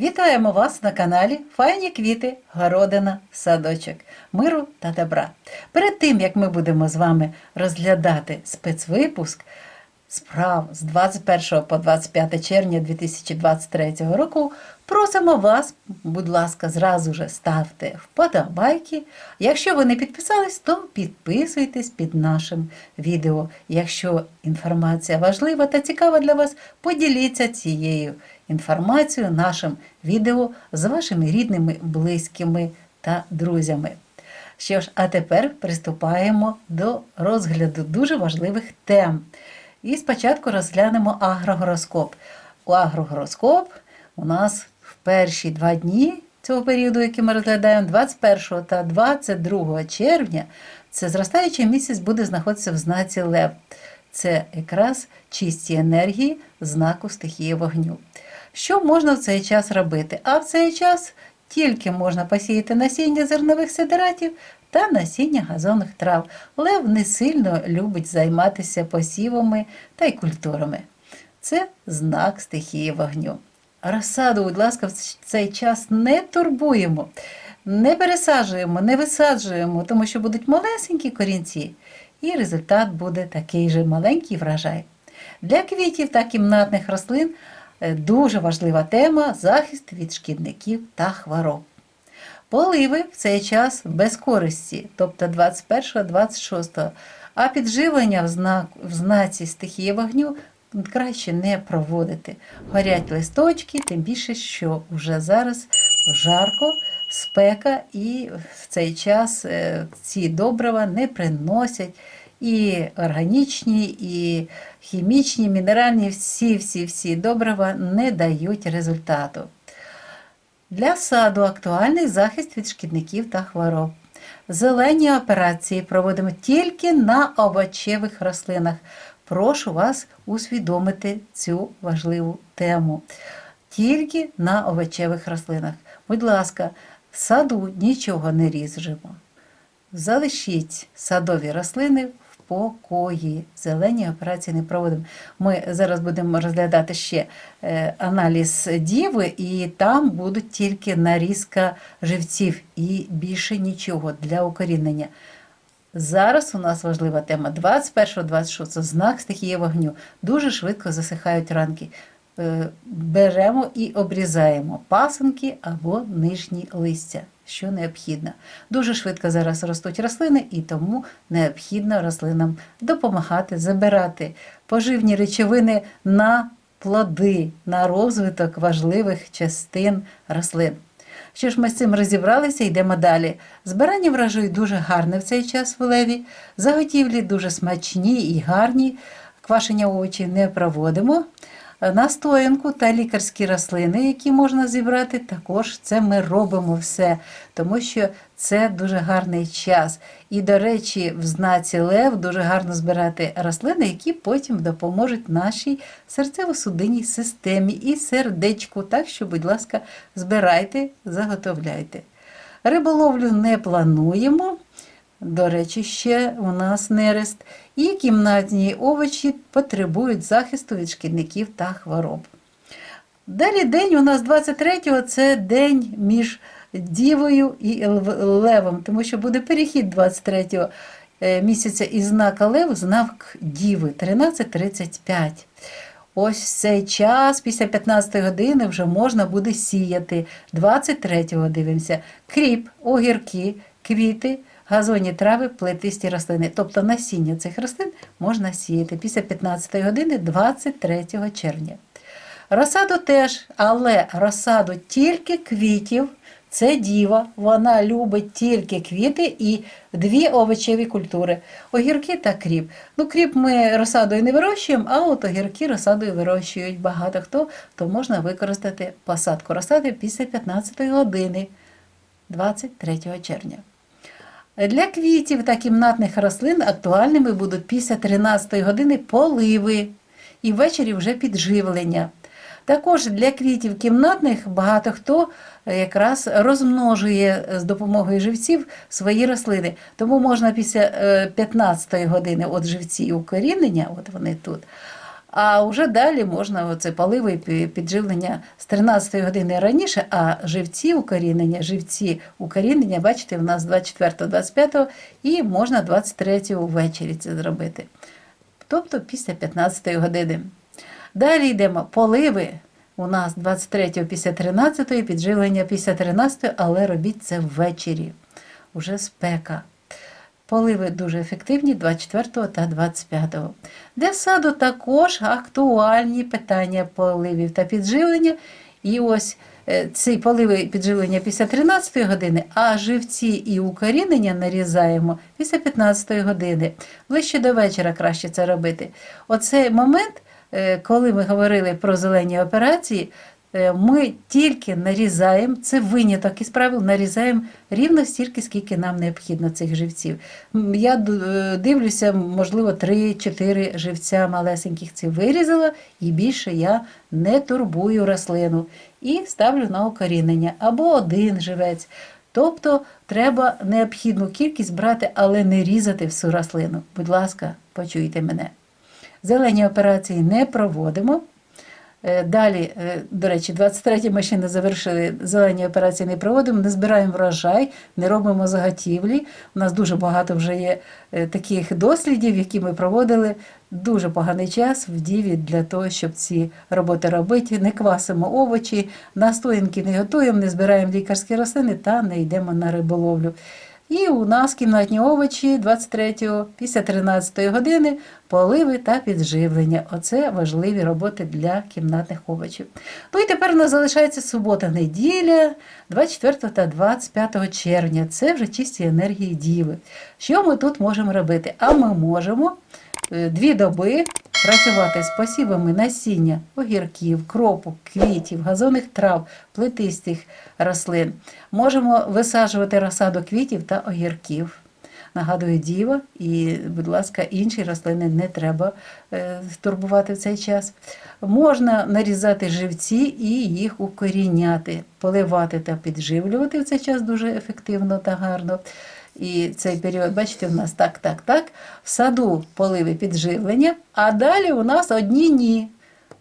Вітаємо вас на каналі Файні квіти, городина, садочок, миру та добра. Перед тим як ми будемо з вами розглядати спецвипуск справ з 21 по 25 червня 2023 року, просимо вас, будь ласка, зразу же ставте вподобайки. Якщо ви не підписались, то підписуйтесь під нашим відео. Якщо інформація важлива та цікава для вас, поділіться цією інформацією нашим відео з вашими рідними, близькими та друзями. Що ж, а тепер приступаємо до розгляду дуже важливих тем. І спочатку розглянемо агрогороскоп. У агрогороскоп у нас в перші два дні цього періоду, який ми розглядаємо, 21 та 22 червня, це зростаючий місяць буде знаходитися в знаці Лев. Це якраз чисті енергії знаку стихії вогню. Що можна в цей час робити? А в цей час тільки можна посіяти насіння зернових сидератів та насіння газонних трав. Лев не сильно любить займатися посівами та й культурами. Це знак стихії вогню. Розсаду, будь ласка, в цей час не турбуємо, не пересаджуємо, не висаджуємо, тому що будуть малесенькі корінці, і результат буде такий же маленький врожай. Для квітів та кімнатних рослин дуже важлива тема захист від шкідників та хвороб. Поливи в цей час без користі, тобто 21-26, а підживлення в, знак, в знаці стихії вогню краще не проводити. Горять листочки, тим більше, що вже зараз жарко, спека, і в цей час е, ці добрива не приносять і органічні, і хімічні, мінеральні, всі-всі-всі добрива не дають результату. Для саду актуальний захист від шкідників та хвороб. Зелені операції проводимо тільки на овочевих рослинах. Прошу вас усвідомити цю важливу тему. Тільки на овочевих рослинах. Будь ласка, в саду нічого не ріжемо. Залишіть садові рослини покої. Зелені операції не проводимо. Ми зараз будемо розглядати ще е, аналіз діви, і там будуть тільки нарізка живців і більше нічого для укорінення. Зараз у нас важлива тема 21-26 знак стихії вогню. Дуже швидко засихають ранки. Е, Беремо і обрізаємо пасинки або нижні листя, що необхідно. Дуже швидко зараз ростуть рослини, і тому необхідно рослинам допомагати забирати поживні речовини на плоди, на розвиток важливих частин рослин. Що ж ми з цим розібралися, йдемо далі. Збирання врожаю дуже гарне в цей час в леві, заготівлі дуже смачні і гарні, квашення овочів не проводимо. Настоянку та лікарські рослини, які можна зібрати, також це ми робимо все, тому що це дуже гарний час. І, до речі, в знаці Лев дуже гарно збирати рослини, які потім допоможуть нашій серцево-судинній системі і сердечку. Так що, будь ласка, збирайте, заготовляйте. Риболовлю не плануємо. До речі, ще у нас нерест. І кімнатні овочі потребують захисту від шкідників та хвороб. Далі день у нас 23-го це день між Дівою і Левом, тому що буде перехід 23-го місяця із знака Лев знак Діви 13.35. Ось цей час, після 15 години, вже можна буде сіяти. 23-го дивимося. Кріп, огірки, квіти газонні трави, плетисті рослини. Тобто насіння цих рослин можна сіяти після 15 години 23 червня. Розсаду теж, але розсаду тільки квітів. Це діва, вона любить тільки квіти і дві овочеві культури огірки та кріп. Ну, кріп ми розсадою не вирощуємо, а от огірки розсадою вирощують багато хто, то можна використати посадку розсади після 15 години 23 червня. Для квітів та кімнатних рослин актуальними будуть після 13 години поливи і ввечері вже підживлення. Також для квітів кімнатних багато хто якраз розмножує з допомогою живців свої рослини. Тому можна після 15 години от живці укорінення, от вони тут, А вже далі можна оце паливо і підживлення з 13 години раніше, а живці укорінення, живці укорінення, бачите, в нас 24-25 і можна 23 ввечері це зробити. Тобто після 15 години. Далі йдемо поливи. У нас 23 після 13, підживлення після 13, але робіть це ввечері. Уже спека. Поливи дуже ефективні 24 та 25. Для саду також актуальні питання поливів та підживлення. І ось е, ці поливи підживлення після 13 години, а живці і укорінення нарізаємо після 15 години. Ближче до вечора краще це робити. Оцей момент, е, коли ми говорили про зелені операції, ми тільки нарізаємо, це виняток із правил, нарізаємо рівно стільки, скільки нам необхідно цих живців. Я е, дивлюся, можливо, 3-4 живця малесеньких ці вирізала, і більше я не турбую рослину. І ставлю на укорінення або один живець. Тобто треба необхідну кількість брати, але не різати всю рослину. Будь ласка, почуйте мене. Зелені операції не проводимо. Е, Далі, е, до речі, 23 ми ще не завершили зелені операції не проводимо, не збираємо врожай, не робимо заготівлі. У нас дуже багато вже є е, таких дослідів, які ми проводили. Дуже поганий час в діві для того, щоб ці роботи робити. Не квасимо овочі, настоянки не готуємо, не збираємо лікарські рослини та не йдемо на риболовлю. І у нас кімнатні овочі 23 після 13 години поливи та підживлення. Оце важливі роботи для кімнатних овочів. Ну і тепер у нас залишається субота-неділя, 24 та 25 червня. Це вже чисті енергії діви. Що ми тут можемо робити? А ми можемо е, дві доби працювати з посівами насіння, огірків, кропу, квітів, газонних трав, плетистих рослин. Можемо висаджувати розсаду квітів та огірків. Нагадую, діва, і, будь ласка, інші рослини не треба е, турбувати в цей час. Можна нарізати живці і їх укоріняти, поливати та підживлювати в цей час дуже ефективно та гарно. І цей період, бачите, у нас так, так, так. В саду поливи підживлення, а далі у нас одні ні.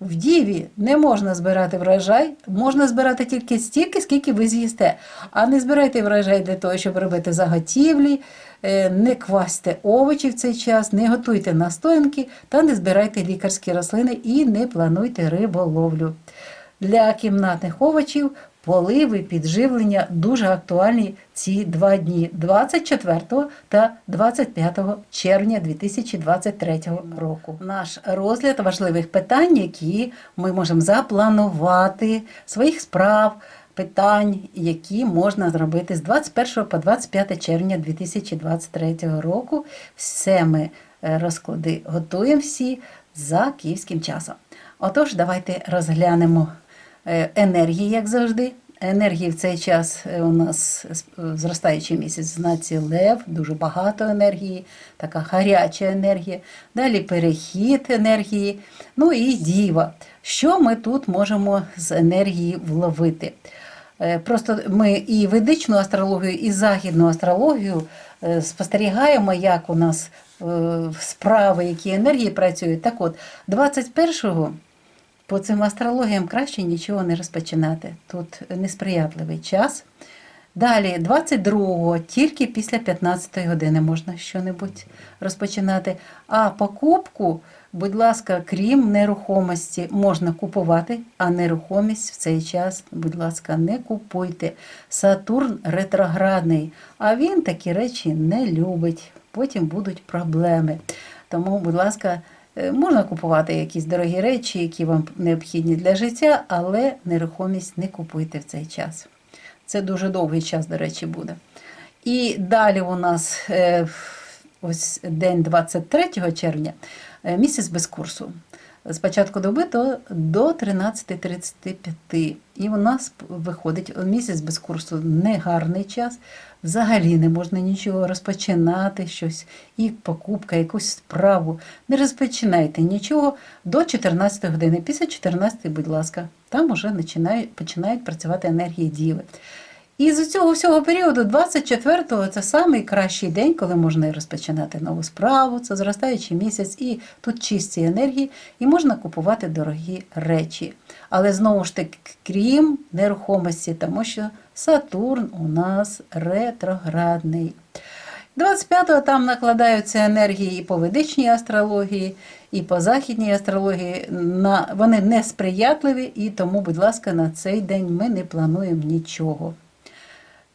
В діві не можна збирати врожай, можна збирати тільки стільки, скільки ви з'їсте. А не збирайте врожай для того, щоб робити заготівлі, е, не квасьте овочі в цей час, не готуйте настоянки та не збирайте лікарські рослини і не плануйте риболовлю. Для кімнатних овочів поливи, підживлення дуже актуальні ці два дні 24 та 25 червня 2023 року. Наш розгляд важливих питань, які ми можемо запланувати, своїх справ, питань, які можна зробити з 21 по 25 червня 2023 року. Все ми е, розклади готуємо всі за київським часом. Отож, давайте розглянемо енергії, як завжди. Енергії в цей час е, у нас е, зростаючий місяць знаці Лев, дуже багато енергії, така гаряча енергія. Далі перехід енергії, ну і діва. Що ми тут можемо з енергії вловити? Е, Просто ми і ведичну астрологію, і західну астрологію е, спостерігаємо, як у нас е, справи, які енергії працюють. Так от, 21-го по цим астрологіям краще нічого не розпочинати. Тут несприятливий час. Далі, 22-го, тільки після 15-ї години можна щось розпочинати. А покупку, будь ласка, крім нерухомості, можна купувати, а нерухомість в цей час, будь ласка, не купуйте. Сатурн ретроградний, а він такі речі не любить. Потім будуть проблеми. Тому, будь ласка, Можна купувати якісь дорогі речі, які вам необхідні для життя, але нерухомість не купуйте в цей час. Це дуже довгий час, до речі, буде. І далі у нас е, ось день 23 червня, е, місяць без курсу. З початку доби до, до 13.35. І у нас виходить місяць без курсу негарний час. Взагалі не можна нічого розпочинати, щось, і покупка, якусь справу. Не розпочинайте нічого до 14 години. Після 14, будь ласка, там уже починають, працювати енергії діви. І з цього всього періоду, 24-го, це самий кращий день, коли можна розпочинати нову справу, це зростаючий місяць, і тут чисті енергії, і можна купувати дорогі речі. Але знову ж таки, крім нерухомості, тому що Сатурн у нас ретроградний. 25-го там накладаються енергії і по ведичній астрології, і по західній астрології. Вони несприятливі, і тому, будь ласка, на цей день ми не плануємо нічого.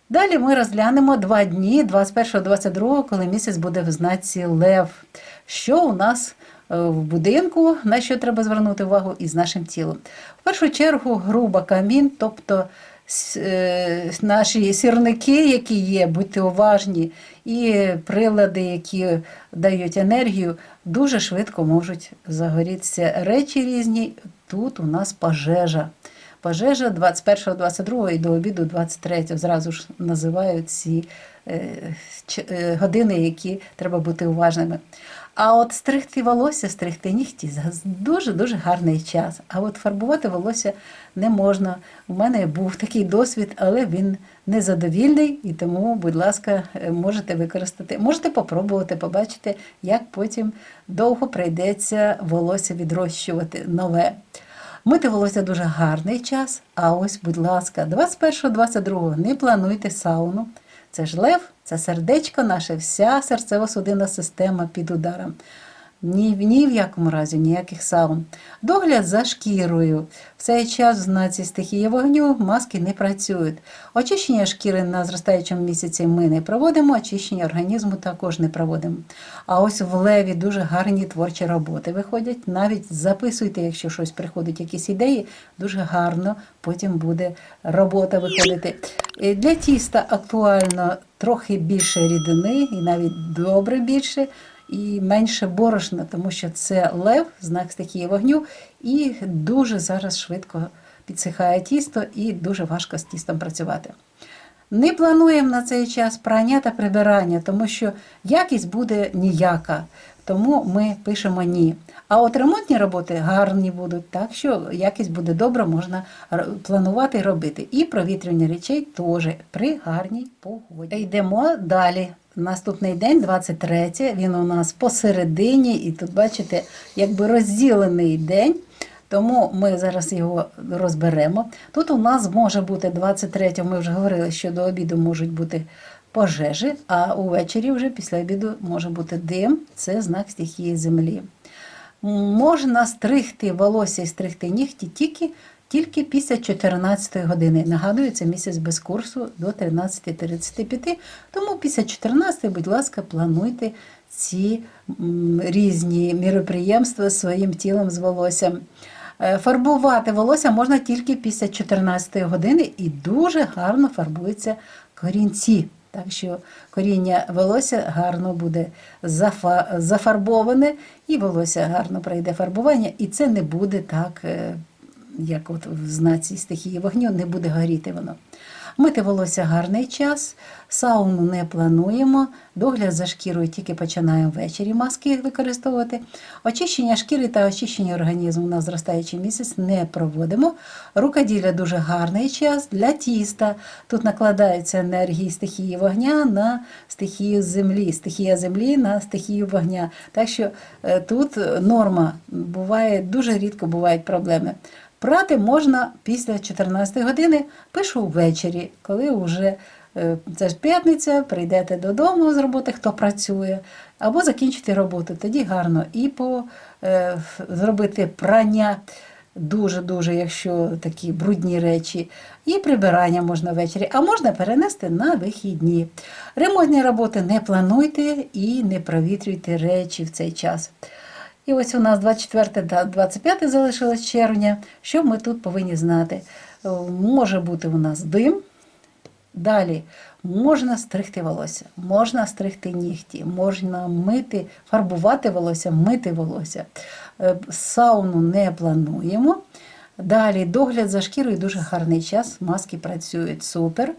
Далі ми розглянемо два дні, 21-22, коли місяць буде в знаці Лев. Що у нас е, в будинку, на що треба звернути увагу і з нашим тілом. В першу чергу груба камін, тобто е, наші сірники, які є, будьте уважні, і прилади, які дають енергію, дуже швидко можуть загорітися речі різні. Тут у нас пожежа. Пожежа 21, 22 і до обіду 23 зразу ж називають ці е, е, години, які треба бути уважними. А от стригти волосся, стригти нігті дуже дуже гарний час. А от фарбувати волосся не можна. У мене був такий досвід, але він незадовільний, і тому, будь ласка, е, можете використати, можете попробувати, побачити, як потім довго прийдеться волосся відрощувати нове. Мити волосся дуже гарний час. А ось, будь ласка, 21-22 не плануйте сауну. Це ж лев, це сердечко наше, вся серцево-судинна система під ударом. Ні, ні в якому разі ніяких саун. Догляд за шкірою. В цей час в знаці стихії вогню маски не працюють. Очищення шкіри на зростаючому місяці ми не проводимо, очищення організму також не проводимо. А ось в леві дуже гарні творчі роботи виходять. Навіть записуйте, якщо щось приходить, якісь ідеї, дуже гарно потім буде робота виходити. Е, Для тіста актуально трохи більше рідини, і навіть добре більше і менше борошна, тому що це лев, знак стихії вогню, і дуже зараз швидко підсихає тісто, і дуже важко з тістом працювати. Не плануємо на цей час прання та прибирання, тому що якість буде ніяка. Тому ми пишемо ні. А от ремонтні роботи гарні будуть, так що якість буде добра, можна планувати і робити. І провітрювання речей теж при гарній погоді. Йдемо далі. Наступний день, 23, він у нас посередині, і тут бачите, якби розділений день. Тому ми зараз його розберемо. Тут у нас може бути 23, ми вже говорили, що до обіду можуть бути пожежі, а увечері вже після обіду може бути дим, це знак стихії землі. Можна стригти волосся і стригти нігті тільки, тільки після 14 години. Нагадую, це місяць без курсу до 13.35. Тому після 14, будь ласка, плануйте ці різні міроприємства своїм тілом з волоссям. Е, Фарбувати волосся можна тільки після 14 години і дуже гарно фарбуються корінці. Так що коріння волосся гарно буде зафарбоване, і волосся гарно пройде фарбування, і це не буде так, е, як от в знаці стихії вогню, не буде горіти воно. Мити волосся гарний час, сауну не плануємо, догляд за шкірою тільки починаємо ввечері маски використовувати. Очищення шкіри та очищення організму на зростаючий місяць не проводимо. Рукоділля дуже гарний час для тіста. Тут накладаються енергії стихії вогня на стихію землі, стихія землі на стихію вогня. Так що е, тут норма буває, дуже рідко бувають проблеми. Прати можна після 14 години, пишу ввечері, коли вже е, це ж п'ятниця, прийдете додому з роботи, хто працює, або закінчити роботу. Тоді гарно і по, е, зробити прання дуже-дуже, якщо такі брудні речі, і прибирання можна ввечері, а можна перенести на вихідні. Ремонтні роботи не плануйте і не провітрюйте речі в цей час. І ось у нас 24 та 25 залишилось червня. Що ми тут повинні знати? Е, Може бути у нас дим. Далі можна стригти волосся, можна стригти нігті, можна мити, фарбувати волосся, мити волосся. Е, Сауну не плануємо. Далі догляд за шкірою дуже гарний час. Маски працюють супер.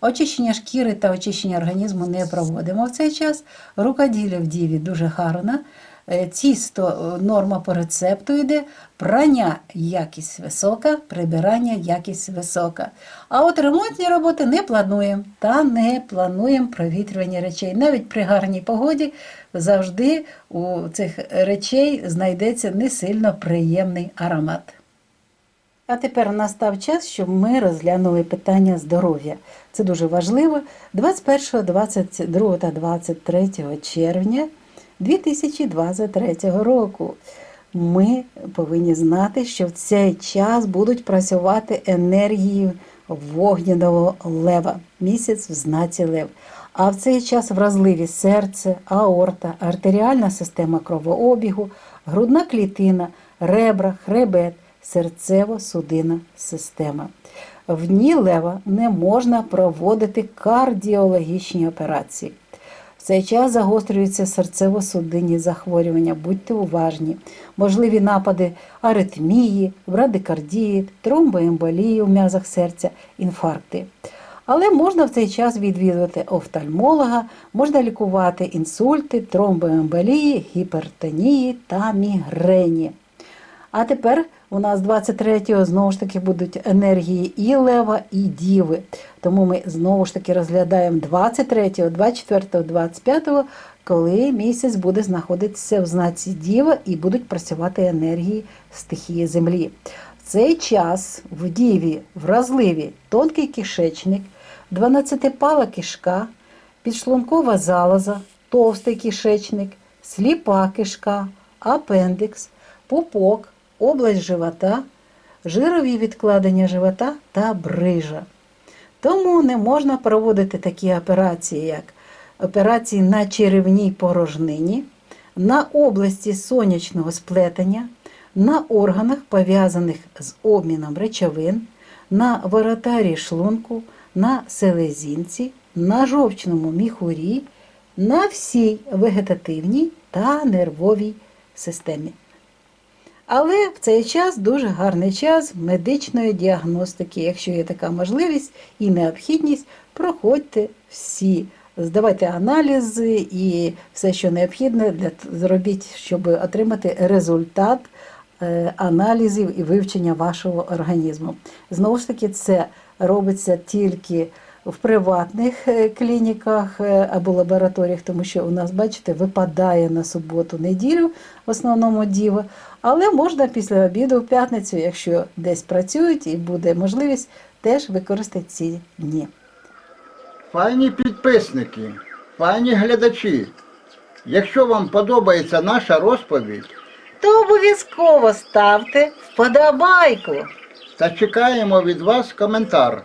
Очищення шкіри та очищення організму не проводимо в цей час. Рукоділля в діві дуже гарно. Е, Тісто е, норма по рецепту йде, прання якість висока, прибирання якість висока. А от ремонтні роботи не плануємо та не плануємо провітрювання речей. Навіть при гарній погоді завжди у цих речей знайдеться не сильно приємний аромат. А тепер настав час, щоб ми розглянули питання здоров'я. Це дуже важливо. 21, 22 та 23 червня 2023 року ми повинні знати, що в цей час будуть працювати енергії вогняного лева, місяць в знаці лев. А в цей час вразливі серце, аорта, артеріальна система кровообігу, грудна клітина, ребра, хребет, серцево-судинна система. В дні лева не можна проводити кардіологічні операції. Цей час загострюються серцево-судинні захворювання, будьте уважні, можливі напади аритмії, брадикардії, тромбоемболії в м'язах серця, інфаркти. Але можна в цей час відвідувати офтальмолога, можна лікувати інсульти, тромбоемболії, гіпертонії та мігрені. А тепер у нас 23-го знову ж таки будуть енергії і лева, і діви. Тому ми знову ж таки розглядаємо 23-го, 24-го, 25-го, коли місяць буде знаходитися в знаці діва і будуть працювати енергії стихії землі. В цей час в діві вразливі тонкий кишечник, 12-пала кишка, підшлункова залоза, товстий кишечник, сліпа кишка, апендикс, пупок, область живота, жирові відкладення живота та брижа. Тому не можна проводити такі операції, як операції на черевній порожнині, на області сонячного сплетення, на органах, пов'язаних з обміном речовин, на воротарі шлунку, на селезінці, на жовчному міхурі, на всій вегетативній та нервовій системі. Але в цей час дуже гарний час медичної діагностики. Якщо є така можливість і необхідність, проходьте всі. Здавайте аналізи і все, що необхідне, для, зробіть, щоб отримати результат е, аналізів і вивчення вашого організму. Знову ж таки, це робиться тільки в приватних е, клініках е, або лабораторіях, тому що у нас, бачите, випадає на суботу-неділю в основному діва. Але можна після обіду в п'ятницю, якщо десь працюють і буде можливість, теж використати ці дні. Файні підписники, файні глядачі. Якщо вам подобається наша розповідь, То обов'язково ставте вподобайку. та чекаємо від вас коментар.